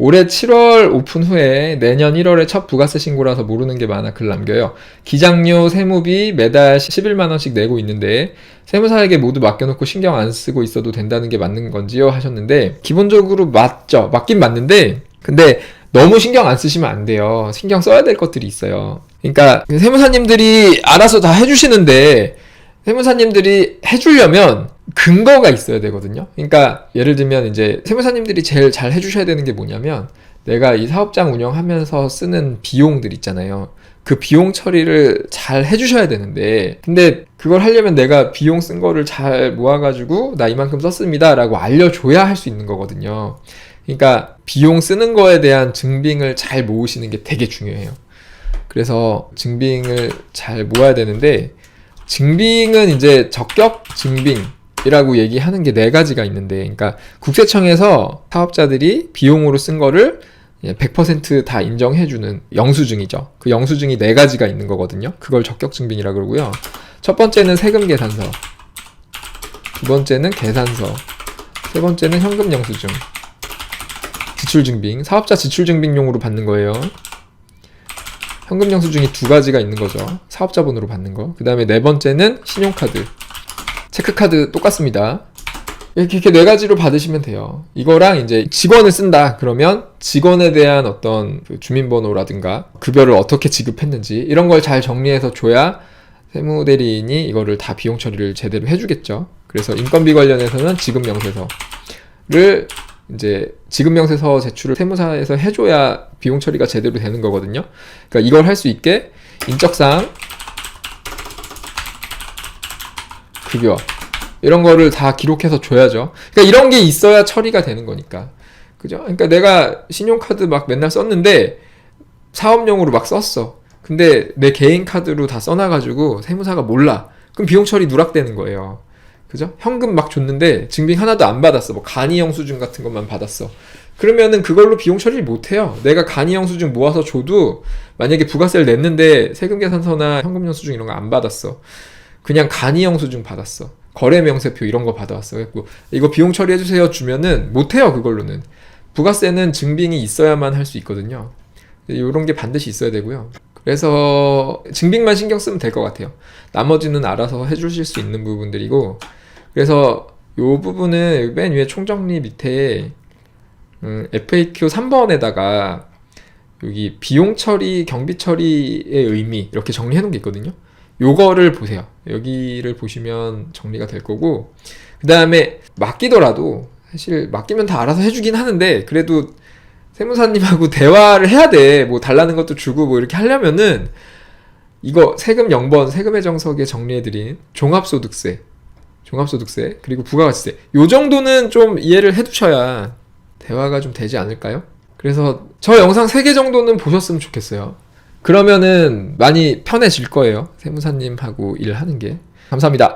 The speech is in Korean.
올해 7월 오픈 후에 내년 1월에 첫 부가세 신고라서 모르는 게 많아 글 남겨요. 기장료, 세무비 매달 11만 원씩 내고 있는데 세무사에게 모두 맡겨놓고 신경 안 쓰고 있어도 된다는 게 맞는 건지요 하셨는데 기본적으로 맞죠. 맞긴 맞는데 근데 너무 신경 안 쓰시면 안 돼요. 신경 써야 될 것들이 있어요. 그러니까 세무사님들이 알아서 다 해주시는데 세무사님들이 해주려면 근거가 있어야 되거든요. 그러니까 예를 들면 이제 세무사님들이 제일 잘 해주셔야 되는 게 뭐냐면 내가 이 사업장 운영하면서 쓰는 비용들 있잖아요. 그 비용 처리를 잘 해주셔야 되는데 근데 그걸 하려면 내가 비용 쓴 거를 잘 모아가지고 나 이만큼 썼습니다 라고 알려줘야 할 수 있는 거거든요. 그러니까 비용 쓰는 거에 대한 증빙을 잘 모으시는 게 되게 중요해요. 그래서 증빙을 잘 모아야 되는데 증빙은 이제 적격 증빙이라고 얘기하는 게 네 가지가 있는데, 그러니까 국세청에서 사업자들이 비용으로 쓴 거를 100%다 인정해주는 영수증이죠. 그 영수증이 네 가지가 있는 거거든요. 그걸 적격 증빙이라 그러고요. 첫 번째는 세금 계산서, 두 번째는 계산서, 세 번째는 현금 영수증, 지출 증빙, 사업자 지출 증빙용으로 받는 거예요. 현금 영수증이 두 가지가 있는 거죠. 사업자번호로 받는 거. 그 다음에 네 번째는 신용카드. 체크카드 똑같습니다. 이렇게, 네 가지로 받으시면 돼요. 이거랑 이제 직원을 쓴다. 그러면 직원에 대한 어떤 그 주민번호라든가 급여를 어떻게 지급했는지 이런 걸 잘 정리해서 줘야 세무 대리인이 이거를 다 비용 처리를 제대로 해주겠죠. 그래서 인건비 관련해서는 지급 명세서를 이제 지급 명세서 제출을 세무사에서 해줘야 비용 처리가 제대로 되는 거거든요. 그러니까 이걸 할 수 있게 인적사항, 급여 이런 거를 다 기록해서 줘야죠. 그러니까 이런 게 있어야 처리가 되는 거니까. 그죠? 그러니까 내가 신용카드 막 맨날 썼는데 사업용으로 막 썼어. 근데 내 개인 카드로 다 써놔가지고 세무사가 몰라. 그럼 비용 처리 누락되는 거예요. 그죠? 현금 막 줬는데 증빙 하나도 안 받았어. 뭐 간이 영수증 같은 것만 받았어. 그러면은 그걸로 비용 처리를 못 해요. 내가 간이 영수증 모아서 줘도 만약에 부가세를 냈는데 세금 계산서나 현금 영수증 이런 거 안 받았어. 그냥 간이 영수증 받았어. 거래 명세표 이런 거 받아왔어. 그래고 이거 비용 처리해 주세요 주면은 못 해요. 그걸로는. 부가세는 증빙이 있어야만 할 수 있거든요. 이런 게 반드시 있어야 되고요. 그래서 증빙만 신경 쓰면 될 것 같아요. 나머지는 알아서 해주실 수 있는 부분들이고 그래서 요 부분은 맨 위에 총정리 밑에 음, FAQ 3번에다가 여기 비용 처리, 경비 처리의 의미 이렇게 정리해 놓은 게 있거든요. 요거를 보세요. 여기를 보시면 정리가 될 거고 그 다음에 맡기더라도 사실 맡기면 다 알아서 해주긴 하는데 그래도 세무사님하고 대화를 해야 돼. 뭐 달라는 것도 주고 뭐 이렇게 하려면은 이거 세금 0번 세금의 정석에 정리해드린 종합소득세, 종합소득세 그리고 부가가치세 요 정도는 좀 이해를 해두셔야 대화가 좀 되지 않을까요? 그래서 저 영상 3개 정도는 보셨으면 좋겠어요. 그러면은 많이 편해질 거예요. 세무사님하고 일하는 게. 감사합니다.